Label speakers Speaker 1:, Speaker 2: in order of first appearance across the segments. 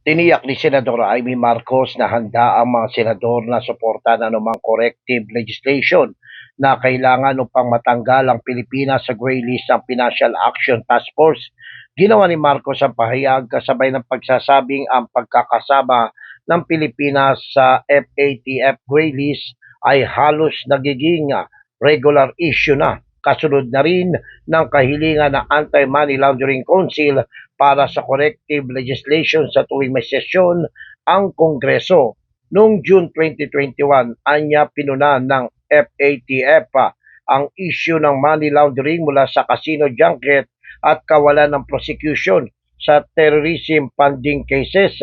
Speaker 1: Tiniyak ni Senador Amy Marcos na handa ang mga senador na suportan anumang corrective legislation na kailangan upang matanggal ang Pilipinas sa gray list ng Financial Action Task Force. Ginawa ni Marcos ang pahayag kasabay ng pagsasabing ang pagkakasama ng Pilipinas sa FATF gray list ay halos nagiging regular issue na. Kasunod na rin ng kahilingan ng Anti-Money Laundering Council para sa corrective legislation sa tuwing may sesyon ang Kongreso. Noong June 2021, anya pinunan ng FATF ang issue ng money laundering mula sa casino junket at kawalan ng prosecution sa terrorism funding cases.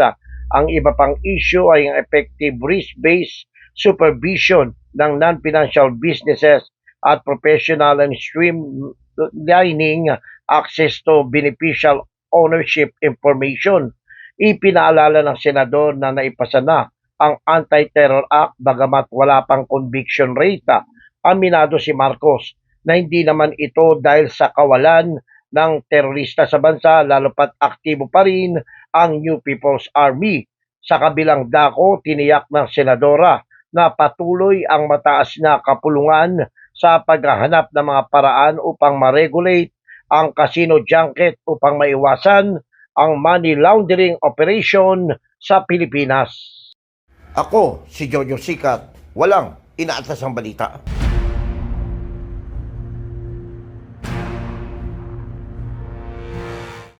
Speaker 1: Ang iba pang issue ay ang effective risk-based supervision ng non-financial businesses at professional and streamlining access to beneficial ownership information. Ipinaalala ng senador na naipasa na ang Anti-Terror Act bagamat wala pang conviction rate. Aminado si Marcos na hindi naman ito dahil sa kawalan ng terorista sa bansa lalo pat aktibo pa rin ang New People's Army. Sa kabilang dako, tiniyak ng senadora na patuloy ang mataas na kapulungan sa paghahanap ng mga paraan upang ma-regulate ang casino junket upang maiwasan ang money laundering operation sa Pilipinas. Ako, si Jojo Sikat, walang inaatas ang balita.